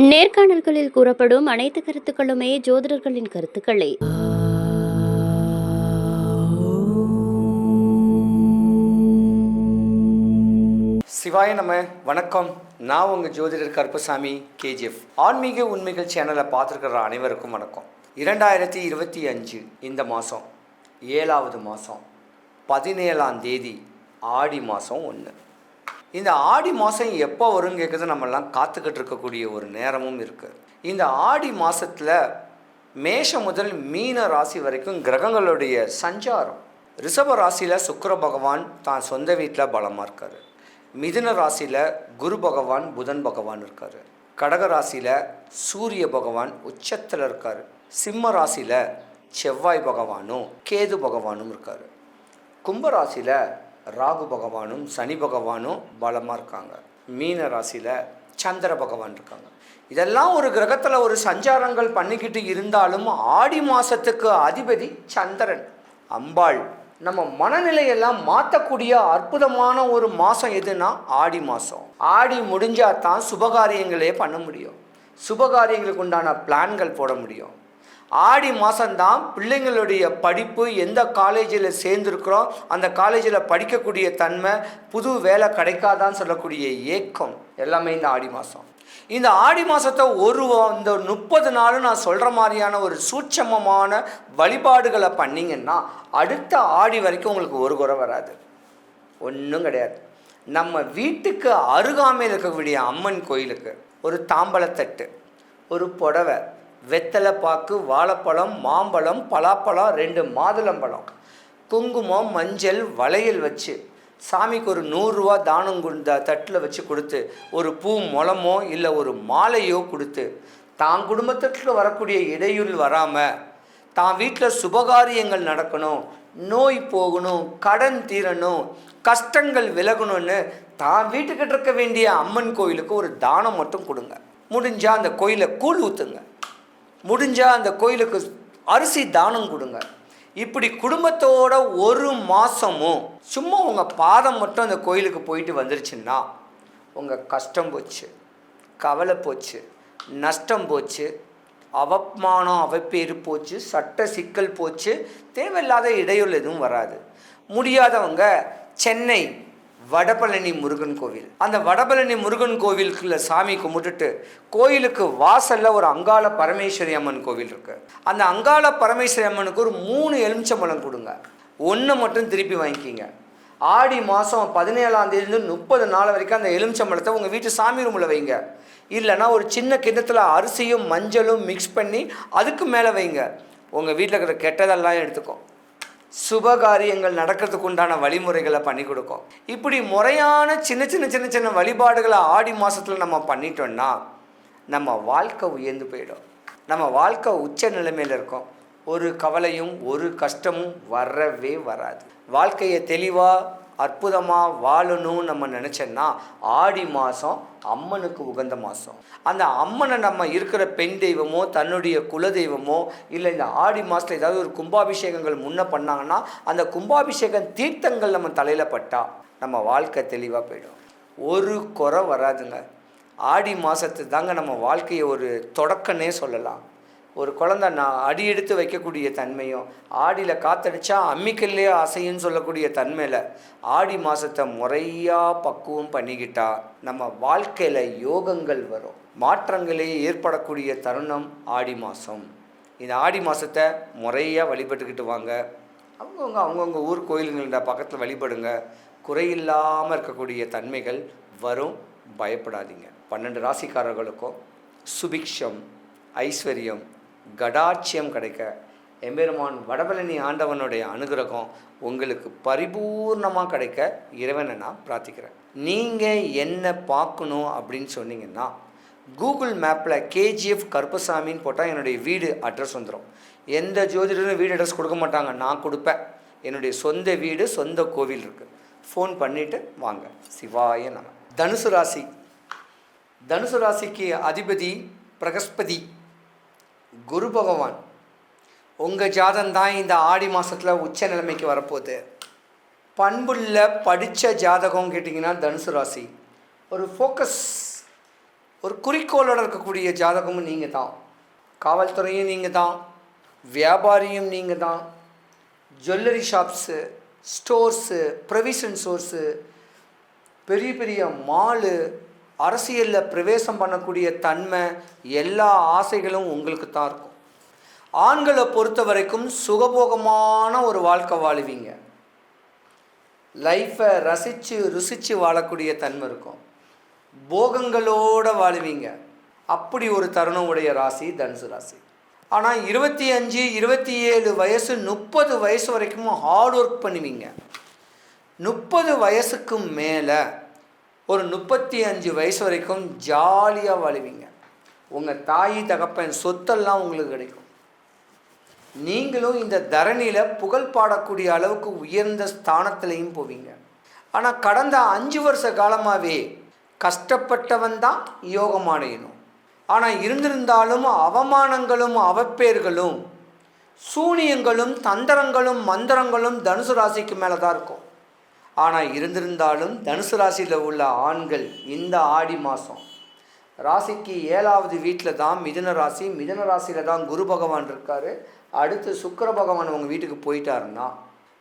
நேர்காணல்களில் கூறப்படும் அனைத்து கருத்துக்களுமே ஜோதிடர்களின் கருத்துக்களே. சிவாய நம்ம வணக்கம். நான் உங்கள் ஜோதிடர் கருப்பசாமி கேஜிஎஃப். ஆன்மீக உண்மைகள் சேனலை பார்த்துருக்கிற அனைவருக்கும் வணக்கம். இரண்டாயிரத்தி இருபத்தி அஞ்சு இந்த மாதம் ஏழாவது மாதம் பதினேழாம் தேதி ஆடி மாதம் ஒன்று இந்த ஆடி மாதம் எப்போ வரும் கேட்குறது நம்மெல்லாம் காத்துக்கிட்டு இருக்கக்கூடிய ஒரு நேரமும் இருக்குது இந்த ஆடி மாதத்தில் மேஷம் முதல் மீன ராசி வரைக்கும் கிரகங்களுடைய சஞ்சாரம். ரிஷப ராசியில் சுக்கர பகவான் தான் சொந்த வீட்டில் பலமாக இருக்கார். மிதுன ராசியில் குரு பகவான் புதன் பகவான் இருக்கார். கடக ராசியில் சூரிய பகவான் உச்சத்தில் இருக்கார். சிம்ம ராசியில் செவ்வாய் பகவானும் கேது பகவானும் இருக்கார். கும்பராசியில் ராகு பகவானும் சனி பகவானும் பலமாக இருக்காங்க. மீன ராசியில் சந்திர பகவான் இருக்காங்க. இதெல்லாம் ஒரு கிரகத்தில் ஒரு சஞ்சாரங்கள் பண்ணிக்கிட்டு இருந்தாலும் ஆடி மாதத்துக்கு அதிபதி சந்திரன். அம்பாள். நம்ம மனநிலையெல்லாம் மாற்றக்கூடிய அற்புதமான ஒரு மாதம் எதுனா ஆடி மாதம் ஆடி முடிஞ்சால் தான் சுபகாரியங்களே பண்ண முடியும். சுபகாரியங்களுக்கு உண்டான பிளான்கள் போட முடியும். ஆடி மாதம்தான் பிள்ளைங்களுடைய படிப்பு எந்த காலேஜில் சேர்ந்துருக்குறோம் அந்த காலேஜில் படிக்கக்கூடிய தன்மை புது வேலை கிடைக்காதான்னு சொல்லக்கூடிய ஏக்கம் எல்லாமே இந்த ஆடி மாதம் இந்த ஆடி மாதத்தை ஒரு இந்த முப்பது நாளும் நான் சொல்கிற மாதிரியான ஒரு சூட்சமமான வழிபாடுகளை பண்ணிங்கன்னா அடுத்த ஆடி வரைக்கும் உங்களுக்கு ஒரு குறை வராது. ஒன்றும் கிடையாது. நம்ம வீட்டுக்கு அருகாமையில் இருக்கக்கூடிய அம்மன் கோயிலுக்கு ஒரு தாம்பலத்தட்டு ஒரு புடவை வெத்தலை பாக்கு வாழைப்பழம் மாம்பழம் பலாப்பழம் ரெண்டு மாதுளம்பழம் குங்குமம் மஞ்சள் வளையல் வச்சு சாமிக்கு ஒரு நூறுரூவா தானம் குண்ட தட்டில் வச்சு கொடுத்து ஒரு பூ முளமோ இல்லை ஒரு மாலையோ கொடுத்து தான் குடும்பத்திற்கு வரக்கூடிய இடையூறு வராமல் தான் வீட்டில் சுபகாரியங்கள் நடக்கணும் நோய் போகணும் கடன் தீரணும் கஷ்டங்கள் விலகணும்னு தான் வீட்டுக்கிட்ட இருக்க வேண்டிய அம்மன் கோயிலுக்கு ஒரு தானம் மட்டும் கொடுங்க. முடிஞ்சால் அந்த கோயிலை கூழ் ஊற்றுங்க முடிஞ்சால் அந்த கோயிலுக்கு அரிசி தானம் கொடுங்க. இப்படி குடும்பத்தோட ஒரு மாதமும் சும்மா உங்கள் பாதம் மட்டும் அந்த கோயிலுக்கு போயிட்டு வந்துருச்சுன்னா உங்கள் கஷ்டம் போச்சு கவலை போச்சு நஷ்டம் போச்சு அவமானம் அவப்பேறு போச்சு சட்ட சிக்கல் போச்சு தேவையில்லாத இடையூறு எதுவும் வராது. முடியாதவங்க சென்னை வடபழனி முருகன் கோவில். அந்த வடபழனி முருகன் கோவிலுக்குள்ள சாமி கும்பிட்டுட்டு கோயிலுக்கு வாசல்ல ஒரு அங்காள பரமேஸ்வரி அம்மன் கோவில் இருக்கு. அந்த அங்காள பரமேஸ்வரி அம்மனுக்கு ஒரு மூணு எலுமிச்சம்பழம் கொடுங்க. ஒன்று மட்டும் திருப்பி வாங்கிக்கிங்க. ஆடி மாதம் பதினேழாம் தேதியிலிருந்து முப்பது நாள் வரைக்கும் அந்த எலுமிச்சம்பழத்தை உங்கள் வீட்டு சாமி ரூமில் வைங்க. இல்லைன்னா ஒரு சின்ன கிண்ணத்தில் அரிசியும் மஞ்சளும் மிக்ஸ் பண்ணி அதுக்கு மேலே வைங்க. உங்கள் வீட்டில் இருக்கிற கெட்டதெல்லாம் எடுத்துக்கும் சுபகாரியங்கள் நடக்கிறதுக்கு உண்டான வழிமுறைகளை பண்ணி கொடுக்கும். இப்படி முறையான சின்ன சின்ன சின்ன சின்ன வழிபாடுகளை ஆடி மாதத்தில் நம்ம பண்ணிட்டோம்னா நம்ம வாழ்க்கை உயர்ந்து போயிடும். நம்ம வாழ்க்கை உச்ச நிலைமையில் இருக்கும். ஒரு கவலையும் ஒரு கஷ்டமும் வரவே வராது. வாழ்க்கையை தெளிவாக அற்புதமாக வாழணும்னு நம்ம நினச்சோன்னா ஆடி மாதம் அம்மனுக்கு உகந்த மாதம் அந்த அம்மனை நம்ம இருக்கிற பெண் தெய்வமோ தன்னுடைய குல தெய்வமோ இல்லை இந்த ஆடி மாதத்தில் ஏதாவது ஒரு கும்பாபிஷேகங்கள் முன்ன பண்ணாங்கன்னா அந்த கும்பாபிஷேகம் தீர்த்தங்கள் நம்ம தலையில் பட்டால் நம்ம வாழ்க்கை தெளிவாக போயிடும். ஒரு குறை வராதுங்க. ஆடி மாதத்து தாங்க நம்ம வாழ்க்கையை ஒரு தொடக்கன்னே சொல்லலாம். ஒரு குழந்தை நான் அடி எடுத்து வைக்கக்கூடிய தன்மையும் ஆடியில் காத்தடிச்சா அம்மிக்கல்லே அசைன்னு சொல்லக்கூடிய தன்மையில் ஆடி மாதத்தை முறையாக பக்குவம் பண்ணிக்கிட்டா நம்ம வாழ்க்கையில் யோகங்கள் வரும். மாற்றங்களே ஏற்படக்கூடிய தருணம் ஆடி மாதம் இந்த ஆடி மாதத்தை முறையாக வழிபட்டுக்கிட்டு வாங்க அவங்கவுங்க அவங்கவுங்க ஊர் கோயிலுங்கள்ட பக்கத்தில் வழிபடுங்க. குறையில்லாமல் இருக்கக்கூடிய தன்மைகள் வரும். பயப்படாதீங்க. பன்னெண்டு ராசிக்காரர்களுக்கும் சுபிக்ஷம் ஐஸ்வர்யம் கடாட்சியம் கிடைக்க. எம்பெருமான் வடபழனி ஆண்டவனுடைய அனுகிரகம் உங்களுக்கு பரிபூர்ணமாக கிடைக்க இறைவனை நான் பிரார்த்திக்கிறேன். நீங்கள் என்ன பார்க்கணும் அப்படின்னு சொன்னீங்கன்னா கூகுள் மேப்பில் கேஜிஎஃப் கருப்பசாமின்னு போட்டால் என்னுடைய வீடு அட்ரஸ் வந்துடும் எந்த ஜோதிடரும் வீடு அட்ரஸ் கொடுக்க மாட்டாங்க. நான் கொடுப்பேன். என்னுடைய சொந்த வீடு சொந்த கோவில் இருக்குது ஃபோன் பண்ணிவிட்டு வாங்க. சிவாய நம. தனுசு ராசி. தனுசு ராசிக்கு அதிபதி பிரகஸ்பதி. குரு பகவான் உங்கள் ஜாதம் தான் இந்த ஆடி மாதத்தில் உச்ச நிலைமைக்கு வரப்போகுது. பண்புள்ள படித்த ஜாதகம் கேட்டிங்கன்னா தனுசு ராசி. ஒரு ஃபோக்கஸ் ஒரு குறிக்கோளோட இருக்கக்கூடிய ஜாதகமும் நீங்கள் தான். காவல்துறையும் நீங்கள் தான். வியாபாரியும் நீங்கள் தான். Jewellery shops stores provision stores பெரிய பெரிய மாலு அரசியலில் பிரவேசம் பண்ணக்கூடிய தன்மை எல்லா ஆசைகளும் உங்களுக்கு தான் இருக்கும். ஆண்களை பொறுத்த வரைக்கும் சுகபோகமான ஒரு வாழ்க்கை வாழுவீங்க. லைஃப்பை ரசித்து ருசித்து வாழக்கூடிய தன்மை இருக்கும். போகங்களோட வாழுவீங்க. அப்படி ஒரு தருணம் உடைய ராசி தனுசு ராசி. ஆனால் இருபத்தி அஞ்சு இருபத்தி ஏழு வயசு முப்பது வயசு வரைக்கும் ஹார்ட் ஒர்க் பண்ணுவீங்க. முப்பது வயசுக்கு மேலே ஒரு முப்பத்தி அஞ்சு வயசு வரைக்கும் ஜாலியாக வாழுவீங்க. உங்கள் தாய் தகப்பன் சொத்தெல்லாம் உங்களுக்கு கிடைக்கும். நீங்களும் இந்த தரணியில் புகழ் பாடக்கூடிய அளவுக்கு உயர்ந்த ஸ்தானத்துலேயும் போவீங்க. ஆனால் கடந்த அஞ்சு வருஷ காலமாகவே கஷ்டப்பட்டவன் தான் யோகம் அடையணும் ஆனால் இருந்திருந்தாலும் அவமானங்களும் அவப்பேர்களும் சூனியங்களும் தந்திரங்களும் மந்திரங்களும் தனுசு ராசிக்கு மேலே தான் இருக்கும். ஆனால் இருந்திருந்தாலும் தனுசு ராசியில் உள்ள ஆண்கள் இந்த ஆடி மாதம் ராசிக்கு ஏழாவது வீட்டில் தான் மிதுன ராசி. மிதுன ராசியில் தான் குரு பகவான் இருக்கார். அடுத்து சுக்கர பகவான் உங்கள் வீட்டுக்கு போயிட்டாருன்னா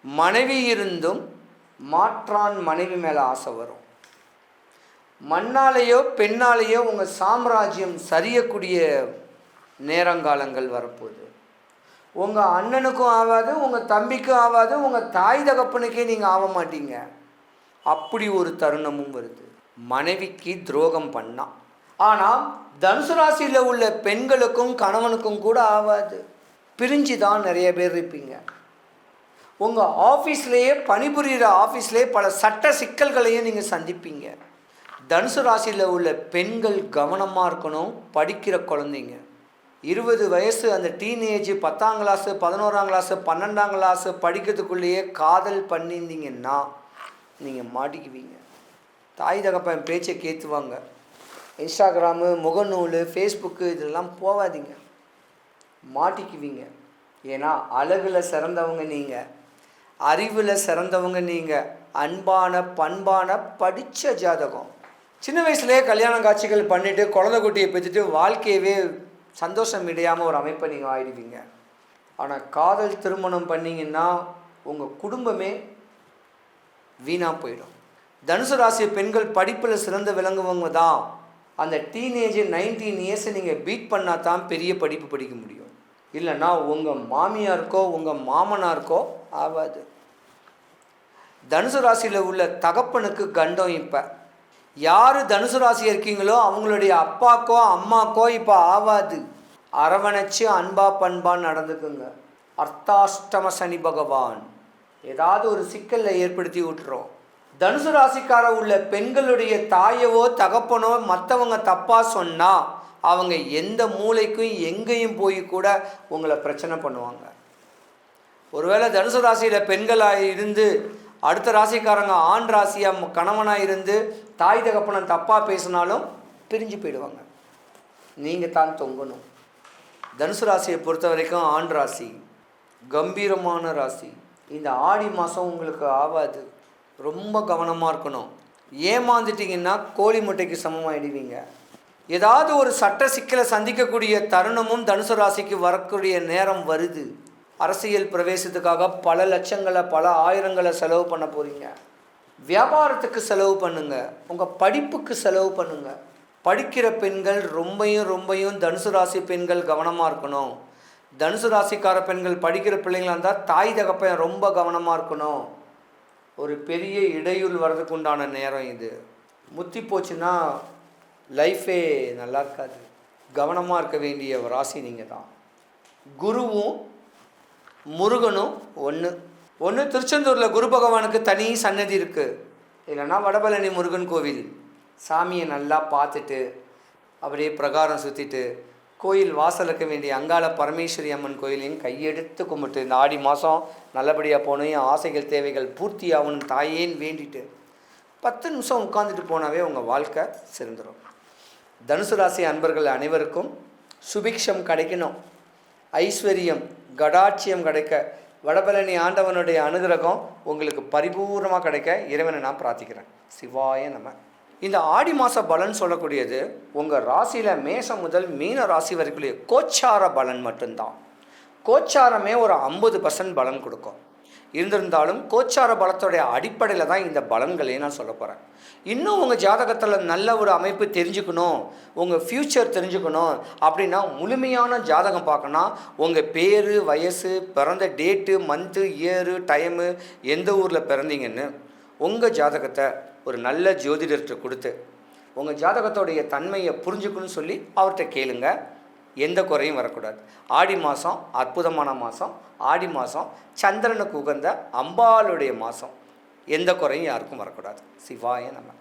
மனைவி இருந்தும் மாற்றான் மனைவி மேலே ஆசை வரும். மண்ணாலேயோ பெண்ணாலேயோ உங்கள் சாம்ராஜ்யம் சரியக்கூடிய நேரங்காலங்கள் வரப்போகுது. உங்கள் அண்ணனுக்கும் ஆகாது உங்கள் தம்பிக்கும் ஆகாது உங்கள் தாய் தகப்பனுக்கே நீங்கள் ஆக மாட்டீங்க. அப்படி ஒரு தருணமும் வருது. மனைவிக்கு துரோகம் பண்ணான் ஆனால் தனுசு ராசியில் உள்ள பெண்களுக்கும் கணவனுக்கும் கூட ஆகாது பிரிஞ்சு தான் நிறைய பேர் இருப்பீங்க. உங்கள் ஆஃபீஸ்லேயே பணிபுரிகிற ஆஃபீஸ்லேயே பல சட்ட சிக்கல்களையும் நீங்கள் சந்திப்பீங்க. தனுசு ராசியில் உள்ள பெண்கள் கவனமாக இருக்கணும் படிக்கிற குழந்தைங்க. இருபது வயசு அந்த டீனேஜ் பத்தாம் கிளாஸு பதினோராம் கிளாஸு பன்னெண்டாம் கிளாஸு படிக்கிறதுக்குள்ளேயே காதல் பண்ணியிருந்தீங்கன்னா நீங்கள் மாட்டிக்குவீங்க. தாய் தகப்பன் பேச்சை கேத்துவாங்க இன்ஸ்டாகிராமு முகநூல் ஃபேஸ்புக்கு இதெல்லாம் போகாதீங்க மாட்டிக்குவீங்க. ஏன்னா அழகில் சிறந்தவங்க நீங்கள் அறிவில் சிறந்தவங்க நீங்கள் அன்பான பண்பான படித்த ஜாதகம். சின்ன வயசுலேயே கல்யாண காட்சிகள் பண்ணிவிட்டு குழந்தை குட்டியை பெற்றுட்டு வாழ்க்கையவே சந்தோஷம் இடையாமல் ஒரு அமைப்பை நீங்கள் ஆயிடுவீங்க ஆனால் காதல் திருமணம் பண்ணீங்கன்னா உங்கள் குடும்பமே வீணாக போயிடும். தனுசு ராசி பெண்கள் படிப்பில் சிறந்து விளங்குவவங்க தான். அந்த டீனேஜ் நைன்டீன் இயர்ஸை நீங்கள் பீட் பண்ணால் தான் பெரிய படிப்பு படிக்க முடியும். இல்லைன்னா உங்கள் மாமியாருக்கோ உங்கள் மாமனாருக்கோ ஆகாது தனுசு ராசியில் உள்ள தகப்பனுக்கு கண்டம் இப்போ. யார் தனுசு ராசி இருக்கீங்களோ அவங்களுடைய அப்பாக்கோ அம்மாக்கோ இப்போ ஆகாது அரவணைச்சு அன்பா பண்பான்னு நடந்துக்குங்க. அர்த்தாஷ்டம சனி பகவான். ஏதாவது ஒரு சிக்கலை ஏற்படுத்தி விட்டுரும் தனுசு ராசிக்கார உள்ள பெண்களுடைய தாயவோ தகப்பனோ மற்றவங்க தப்பாக சொன்னால் அவங்க எந்த மூளைக்கும் எங்கேயும் போய் கூட உங்களை பிரச்சனை பண்ணுவாங்க. ஒருவேளை தனுசு ராசியில் பெண்களாக இருந்து அடுத்த ராசிக்காரங்க ஆண் ராசியாக கணவனாக இருந்து தாய் தகப்பனை தப்பாக பேசினாலும் பிரிஞ்சு போயிடுவாங்க. நீங்கள் தான் தொங்கணும். தனுசு ராசியை பொறுத்த வரைக்கும் ஆண் ராசி கம்பீரமான ராசி. இந்த ஆடி மாதம் உங்களுக்கு ஆகாது ரொம்ப கவனமாக இருக்கணும். ஏமாந்துட்டீங்கன்னா கோழி முட்டைக்கு சமமாகிடுவீங்க ஏதாவது ஒரு சட்ட சிக்கலை சந்திக்கக்கூடிய தருணமும் தனுசு ராசிக்கு வரக்கூடிய நேரம் வருது. அரசியல் பிரவேசத்துக்காக பல லட்சங்களை பல ஆயிரங்களை செலவு பண்ண போகிறீங்க வியாபாரத்துக்கு செலவு பண்ணுங்க. உங்கள் படிப்புக்கு செலவு பண்ணுங்க. படிக்கிற பெண்கள் ரொம்பையும் ரொம்பையும் தனுசு ராசி பெண்கள் கவனமாக இருக்கணும். தனுசு ராசிக்கார பெண்கள் படிக்கிற பிள்ளைங்களா இருந்தால் தாய் தகப்பன் ரொம்ப கவனமாக இருக்கணும். ஒரு பெரிய இடையூறு வர்றதுக்கு உண்டான நேரம் இது. முத்தி போச்சுன்னா லைஃபே நல்லா இருக்காது. கவனமாக இருக்க வேண்டிய ராசி நீங்கள் தான் குருவும் முருகனும் ஒன்று ஒன்று திருச்செந்தூரில் குரு பகவானுக்கு தனி சன்னதி இருக்குது இல்லைன்னா வடபழனி முருகன் கோவில். சாமியை நல்லா பார்த்துட்டு அப்படியே பிரகாரம் சுற்றிட்டு கோயில் வாசலுக்கு வேண்டிய அங்காள பரமேஸ்வரி அம்மன் கோயிலையும் கையெடுத்து கும்பிட்டு இந்த ஆடி மாதம் நல்லபடியாக போகணும் என் ஆசைகள் தேவைகள் பூர்த்தி ஆகணும் தாயேன்னு வேண்டிட்டு பத்து நிமிஷம் உட்காந்துட்டு போனாவே உங்கள் வாழ்க்கை சிறந்துடும் தனுசு ராசி அன்பர்கள் அனைவருக்கும் சுபிக்ஷம் கிடைக்கணும். ஐஸ்வர்யம் கடாட்சியம் கிடைக்க வடபழனி ஆண்டவனுடைய அனுகிரகம் உங்களுக்கு பரிபூர்ணமாக கிடைக்க இறைவனை நான் பிரார்த்திக்கிறேன். சிவாய நம்ம இந்த ஆடி மாத பலன் சொல்லக்கூடியது உங்கள் ராசியில் மேசம் முதல் மீன ராசி வரைக்குள்ள கோச்சார பலன் மட்டும்தான். கோச்சாரமே ஒரு ஐம்பது பர்சன்ட் பலன் கொடுக்கும். இருந்திருந்தாலும் கோச்சார பலத்தோடைய அடிப்படையில் தான் இந்த பலன்களையும் நான் சொல்ல போகிறேன் இன்னும் உங்கள் ஜாதகத்தில் நல்ல ஒரு அமைப்பு தெரிஞ்சுக்கணும் உங்கள் ஃப்யூச்சர் தெரிஞ்சுக்கணும் அப்படின்னா முழுமையான ஜாதகம் பார்க்கணும் உங்கள் பேர் வயசு பிறந்த டேட்டு மந்த்து இயரு டைமு எந்த ஊரில் பிறந்தீங்கன்னு உங்கள் ஜாதகத்தை ஒரு நல்ல ஜோதிடர்கிட்ட கொடுத்து உங்கள் ஜாதகத்தோடைய தன்மையை புரிஞ்சுக்கணும்னு சொல்லி அவர்கிட்ட கேளுங்கள் எந்த குறையும் வரக்கூடாது. ஆடி மாதம் அற்புதமான மாதம் ஆடி மாதம் சந்திரனுக்கு உகந்த அம்பாளுடைய மாதம் எந்த குறையும் யாருக்கும் வரக்கூடாது. சிவாய நம்ம